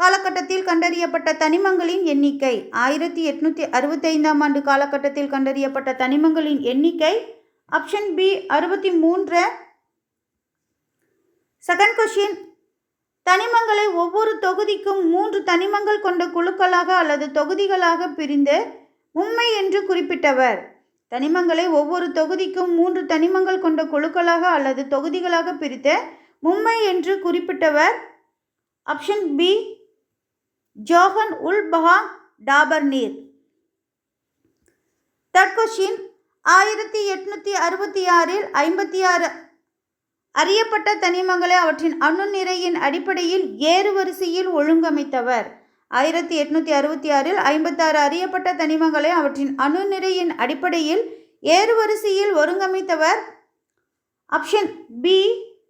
காலகட்டத்தில் கண்டறியப்பட்ட தனிமங்களின் எண்ணிக்கை. ஆயிரத்தி எட்நூற்றி அறுபத்தைந்தாம் ஆண்டு காலகட்டத்தில் கண்டறியப்பட்ட தனிமங்களின் எண்ணிக்கை ஆப்ஷன் பி அறுபத்தி மூன்று செகண்ட் கொஷின் தனிமங்களை ஒவ்வொரு தொகுதிக்கும் மூன்று தனிமங்கள் கொண்ட குழுக்களாக அல்லது தொகுதிகளாக பிரிந்து உண்மை என்று குறிப்பிட்டவர். தனிமங்களை ஒவ்வொரு தொகுதிக்கும் மூன்று தனிமங்கள் கொண்ட குழுக்களாக அல்லது தொகுதிகளாக பிரித்து மும்மை என்று குறிப்பிட்டவர். Option B Johann Wolfgang Dobereiner தர்கொஷின் ஆயிரத்தி எட்நூற்றி அறுபத்தி ஆறில் ஐம்பத்தி ஆறு அறியப்பட்ட தனிமங்களை அவற்றின் அணு நிறையின் அடிப்படையில் ஏறு வரிசையில் ஒழுங்கமைத்தவர். ஆயிரத்தி எட்நூற்றி அறுபத்தி ஆறில் ஐம்பத்தாறு அறியப்பட்ட தனிமங்களை அவற்றின் அணு நிறையின் அடிப்படையில் ஏறு வரிசையில் ஒருங்கமைத்தவர் option B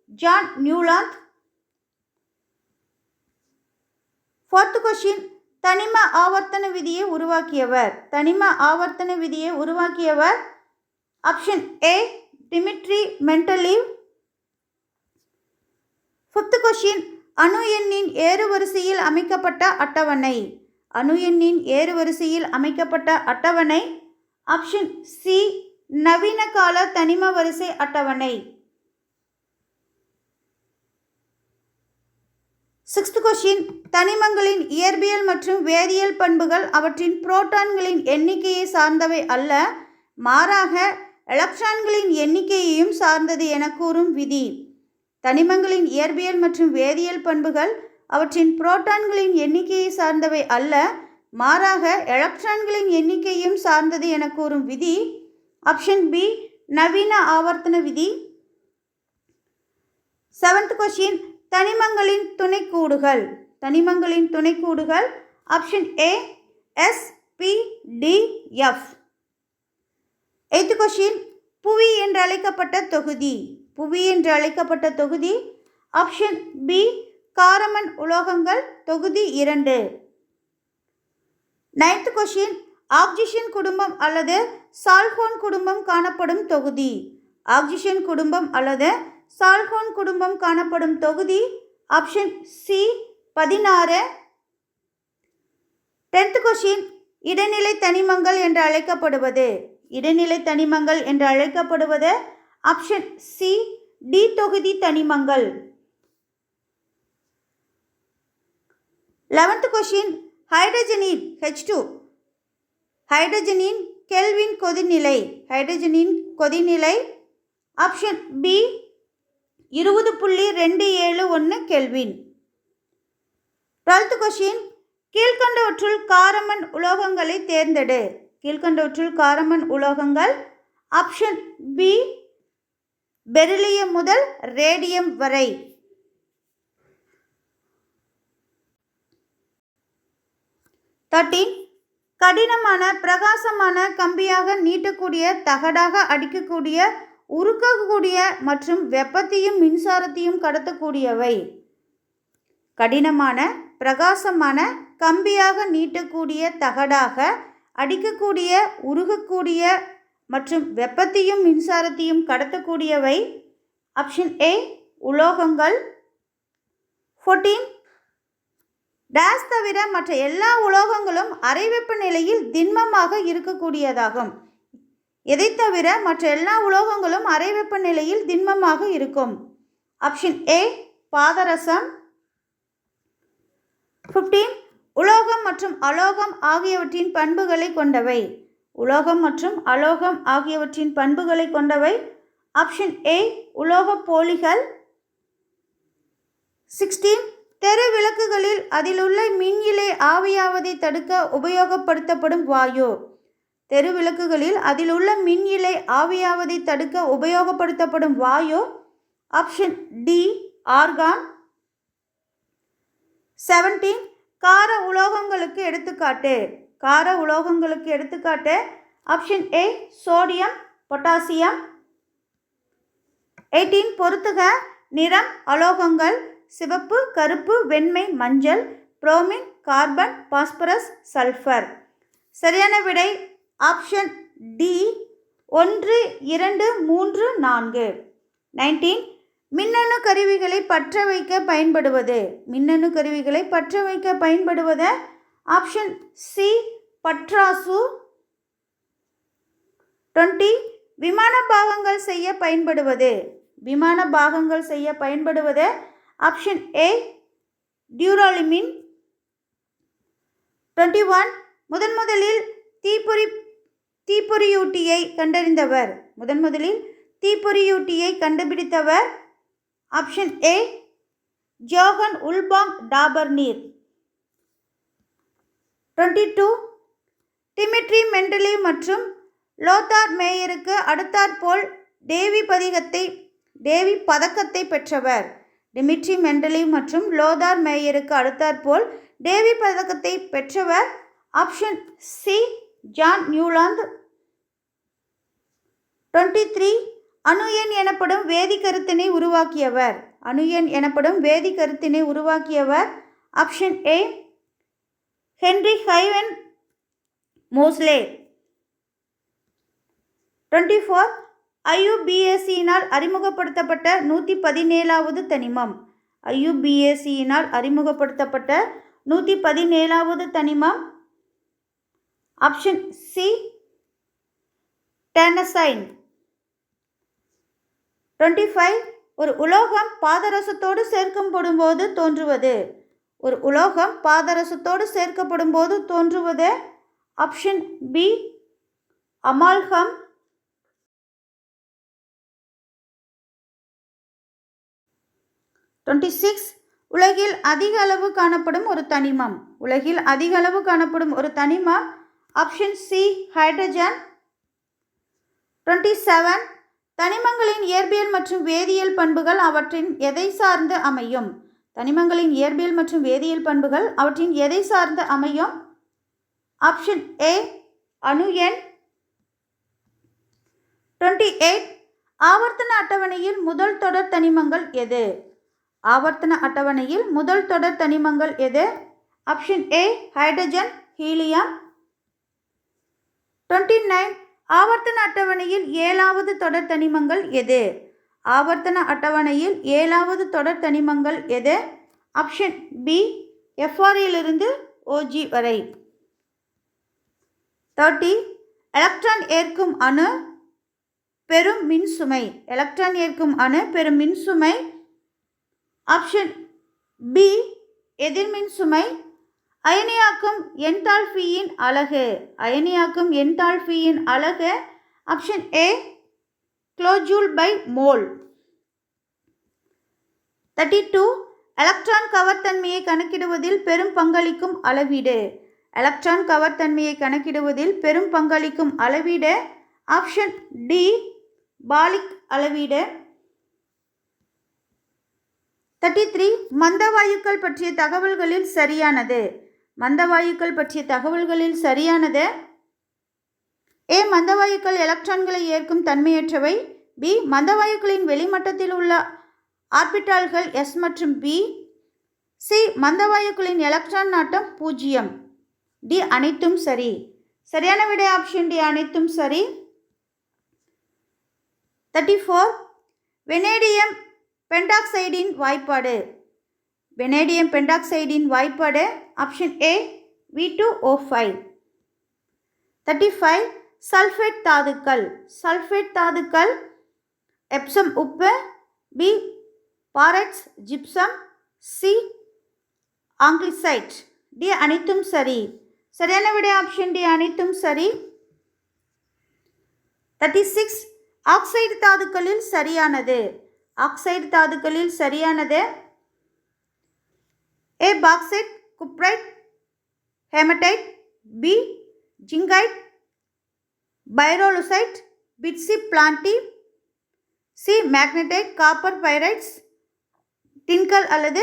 John Newlands. Fourth question தனிம ஆவர்த்தன விதியை உருவாக்கியவர். தனிம ஆவர்த்தன விதியை உருவாக்கியவர் option A Dmitri Mendeleev fifth question அணு எண்ணின் ஏறுவரிசையில் அமைக்கப்பட்ட அட்டவணை. அணு எண்ணின் ஏறுவரிசையில் அமைக்கப்பட்ட அட்டவணை. ஆப்ஷன் சி நவீன கால தனிம வரிசை அட்டவணை. சிக்ஸ்த் கொஷின் தனிமங்களின் இயற்பியல் மற்றும் வேதியியல் பண்புகள் அவற்றின் புரோட்டான்களின் எண்ணிக்கையை சார்ந்தவை அல்ல மாறாக எலக்ட்ரான்களின் எண்ணிக்கையையும் சார்ந்தது என கூறும் விதி. தனிமங்களின் இயற்பியல் மற்றும் வேதியியல் பண்புகள் அவற்றின் புரோட்டான்களின் எண்ணிக்கையை சார்ந்தவை அல்ல மாறாக எலக்ட்ரான்களின் எண்ணிக்கையும் சார்ந்தது என கூறும் விதி. ஆப்ஷன் பி நவீன ஆவர்த்தன விதி. செவன்த் கொஷின் தனிமங்களின் துணைக்கூடுகள். தனிமங்களின் துணைக்கூடுகள் option A S P D F eighth question புவி என்று அழைக்கப்பட்ட தொகுதி. புவி என்று அழைக்கப்பட்ட தொகுதி. ஆப்ஷன் பி காரமன் உலோகங்கள். தொகுதி இரண்டு. நைன்த் கொஷின் ஆக்சிஜன் குடும்பம் அல்லது சால்ஹோன் குடும்பம் காணப்படும் தொகுதி. ஆக்சிஜன் குடும்பம் அல்லது சால்ஹோன் குடும்பம் காணப்படும் தொகுதி ஆப்ஷன் சி பதினாறு. டென்த் கொஷின் இடைநிலை தனிமங்கள் என்று அழைக்கப்படுவது. இடைநிலை தனிமங்கள் என்று அழைக்கப்படுவது ஆப்ஷன் சி டி தொகுதி தனிமங்கள். லெவன்த் கொஷின் ஹைட்ரஜனின் ஹெச் டூ ஹைட்ரஜனின் கெல்வின் கொதிநிலை. ஹைட்ரஜனின் கொதிநிலை ஆப்ஷன் பி இருபது புள்ளி ரெண்டு ஏழு ஒன்று கெல்வின். டுவெல்த் கொஷின் கீழ்கண்டவற்றுள் காரமன் உலோகங்களை தேர்ந்தெடு. கீழ்கண்டவற்றுள் காரமன் உலோகங்கள் ஆப்ஷன் பி பெரிலியம் முதல் ரேடியம் வரை. தேர்ட்டீன் கடினமான பிரகாசமான கம்பியாக நீட்டக்கூடிய தகடாக அடிக்கக்கூடிய உருக்கக்கூடிய மற்றும் வெப்பத்தையும் மின்சாரத்தையும் கடத்தக்கூடியவை. கடினமான பிரகாசமான கம்பியாக நீட்டக்கூடிய தகடாக அடிக்கக்கூடிய உருகக்கூடிய மற்றும் வெப்பத்தையும் மின்சாரத்தையும் கடத்தக்கூடியவை. ஆப்ஷன் ஏ உலோகங்கள். ஃபோர்டீன் டேஸ் தவிர மற்ற எல்லா உலோகங்களும் அறை வெப்பநிலையில் திண்மமாக இருக்கக்கூடியதாகும். எதை தவிர மற்ற எல்லா உலோகங்களும் அறை வெப்பநிலையில் திண்மமாக இருக்கும். Option A பாதரசம். ஃபிஃப்டீன் உலோகம் மற்றும் அலோகம் ஆகியவற்றின் பண்புகளை கொண்டவை. உலோகம் மற்றும் அலோகம் ஆகியவற்றின் பண்புகளை கொண்டவை. ஆப்ஷன் ஏ உலோக போலிகள். சிக்ஸ்டீன் தெரு விளக்குகளில் அதிலுள்ள மின் இலை ஆவியாவதை தடுக்க உபயோகப்படுத்தப்படும் வாயு. தெரு விளக்குகளில் உள்ள மின் இலை ஆவியாவதை தடுக்க உபயோகப்படுத்தப்படும் வாயு ஆப்ஷன் டி ஆர்கான். செவன்டீன் கார உலோகங்களுக்கு எடுத்துக்காட்டு. கார உலோகங்களுக்கு எடுத்துக்காட்டு. Option A sodium potassium. Eighteen பொறுத்துக நிறம் அலோகங்கள் சிவப்பு கருப்பு வெண்மை மஞ்சள் புரோமின் கார்பன் பாஸ்பரஸ் சல்ஃபர். சரியான விடை ஆப்ஷன் டி ஒன்று இரண்டு மூன்று நான்கு. நைன்டீன். மின்னணு கருவிகளை பற்ற வைக்க பயன்படுவது. மின்னணு கருவிகளை பற்ற வைக்க பயன்படுவது. ஆப்ஷன் சி பட்ராசு டுவெண்ட்டி. விமான பாகங்கள் செய்ய பயன்படுவது. விமான பாகங்கள் செய்ய பயன்படுவது. Option A duralumin. Twenty one. முதன் முதலில் தீப்பொறி தீப்பொறியூட்டியை கண்டறிந்தவர். முதன் முதலில் தீப்பொறியூட்டியை கண்டுபிடித்தவர் option A Johann Wolfgang Dobereiner. Twenty two Dmitry mentally மற்றும் லோத்தார் மேயருக்கு அடுத்தாற்போல் டேவி பதிகத்தை டேவி பதக்கத்தை பெற்றவர். டிமிட்ரி மெண்டலி மற்றும் லோதார் மேயருக்கு அடுத்தாற்போல் டேவி பதக்கத்தை பெற்றவர் option C John Newlands. Twenty three அணு எண் எனப்படும் வேதி கருத்தினை உருவாக்கியவர். அணு எண் எனப்படும் வேதி கருத்தினை உருவாக்கியவர். Option A Henry Gwyn Moseley. Twenty four ஐயுபிஎஸ்சியினால் அறிமுகப்படுத்தப்பட்ட நூற்றி பதினேழாவது தனிமம். ஐயுபிஎஸ்சியினால் அறிமுகப்படுத்தப்பட்ட நூற்றி பதினேழாவது தனிமம். Option C tennessine twenty five ஒரு உலோகம் பாதரசத்தோடு சேர்க்கப்படும் போது தோன்றுவது. ஒரு உலோகம் பாதரசத்தோடு சேர்க்கப்படும் போது தோன்றுவது. Option B amalgam. Twenty six உலகில் அதிக அளவு காணப்படும் ஒரு தனிமம். உலகில் அதிக அளவு காணப்படும் ஒரு தனிமம் option C hydrogen. Twenty seven தனிமங்களின் இயற்பியல் மற்றும் வேதியியல் பண்புகள் அவற்றின் எதை சார்ந்து அமையும்? தனிமங்களின் இயற்பியல் மற்றும் வேதியியல் பண்புகள் அவற்றின் எதை சார்ந்து அமையும்? ஆப்ஷன் ஏ அணு எண். டுவெண்ட்டி எயிட் ஆவர்த்தன அட்டவணையில் முதல் தொடர் தனிமங்கள் எது? ஆவர்த்தன அட்டவணையில் முதல் தொடர் தனிமங்கள் எது? Option A hydrogen helium. Twenty nine ஆவர்த்தன அட்டவணையில் ஏழாவது தொடர் தனிமங்கள் எது? ஆவர்த்தன அட்டவணையில் ஏழாவது தொடர் தனிமங்கள் எது? ஆப்ஷன் பி எஃப்ஆர்இலிருந்து ஓஜி வரை. தேர்ட்டி எலக்ட்ரான் ஏற்கும் அணு பெரும் மின்சுமை. எலக்ட்ரான் ஏற்கும் அணு பெரும் மின்சுமை. ஆப்ஷன் பி எதிர்மின் சுமை அயனியாக்கும் என்டால்ஃபியின் அழகு அயனியாக்கும் என்டால்ஃபியின் அலகு option A kilojoule by mole thirty two electron கவர்த்தன்மையை கணக்கிடுவதில் பெரும் பங்களிக்கும் அளவீடு. எலக்ட்ரான் கவர்த்தன்மையை கணக்கிடுவதில் பெரும் பங்களிக்கும் அளவீடு. ஆப்ஷன் டி பாலிக் அளவீடு. தேர்ட்டி த்ரீ மந்தவாயுக்கள் பற்றிய தகவல்களில் சரியானது. மந்தவாயுக்கள் பற்றிய தகவல்களில் சரியானது? ஏ மந்தவாயுக்கள் எலக்ட்ரான்களை ஏற்கும் தன்மையற்றவை? பி மந்தவாயுக்களின் வெளிமட்டத்தில் உள்ள ஆர்பிட்டால்கள் எஸ் மற்றும் பி? சி மந்தவாயுக்களின் எலக்ட்ரான் நாட்டம் பூஜ்ஜியம். டி அனைத்தும் சரி. சரியான விடை ஆப்ஷன் டி அனைத்தும் சரி. Thirty four. வெனேடியம் பென்டாக்சைடின் வாய்ப்பாடு. வெனேடியம் பென்டாக்சைடின் வாய்ப்பாடு option A V two O five thirty five sulphate தாதுக்கள். சல்ஃபேட் தாதுக்கள் எப்சம் உப்பு B barytes gypsum C anglesite D அனைத்தும் சரி. சரியான விட ஆப்ஷன் டி அனைத்தும் சரி. தேர்ட்டி சிக்ஸ் ஆக்சைடு தாதுக்களில் சரியானது. ஆக்சைடு தாதுக்களில் சரியானது. A bauxite cuprite haematite B zincite pyrolusite pitchblende C magnetite copper pyrites tincal அல்லது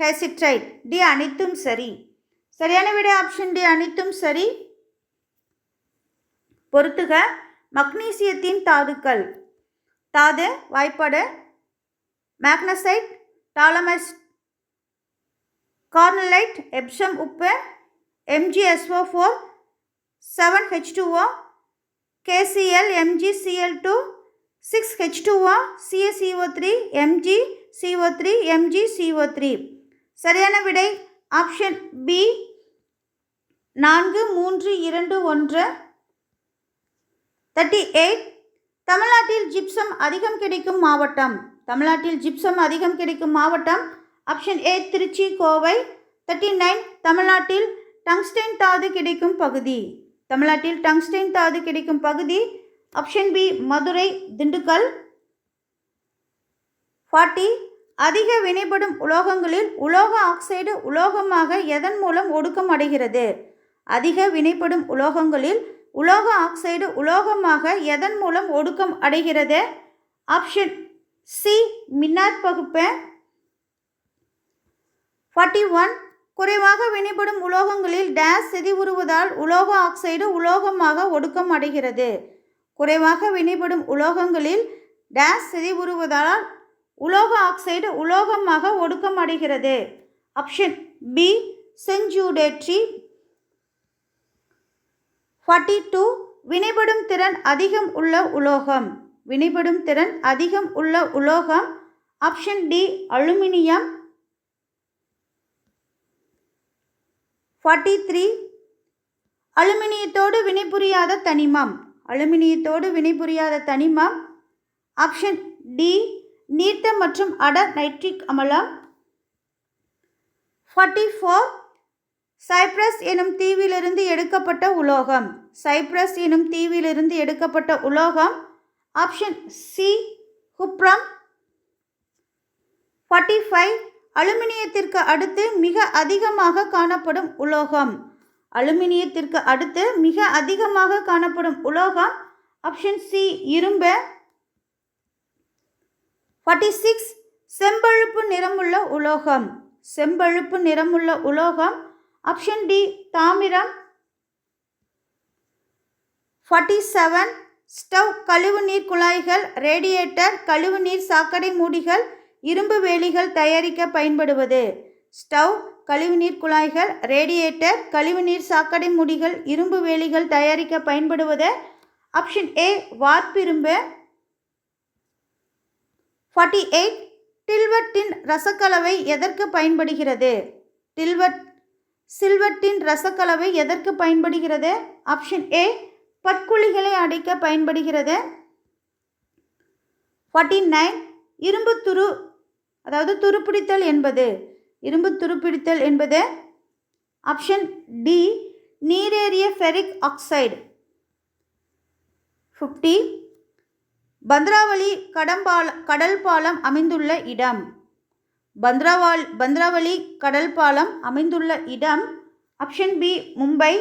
ஹேசிட்ரைட் டி அனைத்தும் சரி. சரியான விட ஆப்ஷன் டி அனைத்தும் சரி. பொறுத்துக. மக்னீசியத்தின் தாதுக்கள். தாது வாய்ப்பாடு. மேக்னசைட் டாலமைஸ் கார்னலைட் எப்சம் உப்பு MgSO four seven H two O KCl MgCl two six H two O CSCO three Mg CO three Mg CO three. சரியான விடை ஆப்ஷன் பி நான்கு மூன்று இரண்டு ஒன்று தேர்ட்டி எயிட். தமிழ்நாட்டில் ஜிப்சம் அதிகம் கிடைக்கும் மாவட்டம். தமிழ்நாட்டில் ஜிப்சம் அதிகம் கிடைக்கும் மாவட்டம் option A Trichy Kovai. Thirty nine தமிழ்நாட்டில் டங்ஸ்டைன் தாது கிடைக்கும் பகுதி. தமிழ்நாட்டில் டங்ஸ்டைன் தாது கிடைக்கும் பகுதி. Option B Madurai Dindigul. Forty அதிக வினைப்படும் உலோகங்களில் உலோக ஆக்சைடு உலோகமாக எதன் மூலம் ஒடுக்கம் அடைகிறது? அதிக வினைப்படும் உலோகங்களில் உலோக ஆக்சைடு உலோகமாக எதன் மூலம் ஒடுக்கம் அடைகிறது? ஆப்ஷன் சி மின்னாற்பகுப்பை ஃபார்ட்டி ஒன் குறைவாக வினைப்படும் உலோகங்களில் டேஸ் சிதைவுறுவதால் உலோக ஆக்சைடு உலோகமாக ஒடுக்கம் அடைகிறது குறைவாக வினைப்படும் உலோகங்களில் டேஸ் சிதைவுறுவதால் உலோக ஆக்சைடு உலோகமாக ஒடுக்கம் அடைகிறது ஆப்ஷன் பி செஞ்சூடேட்ரி ஃபார்ட்டி டூ வினைபடும் திறன் அதிகம் உள்ள உலோகம். வினைபடும் திறன் அதிகம் உள்ள உலோகம். Option D aluminium forty three அலுமினியத்தோடு வினைபுரியாத தனிமம். அலுமினியத்தோடு வினைபுரியாத தனிமம். ஆப்ஷன் டி நீர்த்த மற்றும் அடர் நைட்ரிக் அமலம். ஃபார்ட்டி ஃபோர் சைப்ரஸ் எனும் தீவிலிருந்து எடுக்கப்பட்ட உலோகம். சைப்ரஸ் எனும் தீவிலிருந்து எடுக்கப்பட்ட உலோகம். ஆப்ஷன் சி ஹுப்ரம் ஃபார்ட்டி ஃபைவ் அலுமினியத்திற்கு அடுத்து மிக அதிகமாக காணப்படும் உலோகம். அலுமினியத்திற்கு அடுத்து மிக அதிகமாக காணப்படும் உலோகம் ஆப்ஷன் சி இரும்பு. ஃபார்ட்டி சிக்ஸ் செம்பழுப்பு நிறமுள்ள உலோகம். செம்பழுப்பு நிறமுள்ள உலோகம் ஆப்ஷன் டி தாமிரம். ஃபார்ட்டி செவன் ஸ்டவ் கழிவுநீர் குழாய்கள் ரேடியேட்டர் கழிவுநீர் சாக்கடை மூடிகள் இரும்பு வேலிகள் தயாரிக்க பயன்படுவது. ஸ்டவ் கழிவுநீர் குழாய்கள் ரேடியேட்டர் கழிவுநீர் சாக்கடை முடிகள் இரும்பு வேலிகள் தயாரிக்க பயன்படுவது. ஆப்ஷன் ஏ வார்ப்பிரும்பு. ஃபார்ட்டி எயிட் டில்வர்ட்டின் ரசக்கலவை எதற்கு பயன்படுகிறது? டில்வர்ட் சில்வர்ட்டின் ரசக்கலவை எதற்கு பயன்படுகிறது? ஆப்ஷன் ஏ பற்குழிகளை அடைக்க பயன்படுகிறது. ஃபார்ட்டி நைன் இரும்பு துரு அதாவது துருப்பிடித்தல் என்பது. இரும்பு துருப்பிடித்தல் என்பது ஆப்ஷன் டி நீரேறிய ஃபெரிக் ஆக்சைடு ஃபிஃப்டி பந்த்ராவளி கடம்பால கடல் பாலம் அமைந்துள்ள இடம். பந்த்ராவால் பந்த்ராவளி கடல் பாலம் அமைந்துள்ள இடம். Option B Mumbai.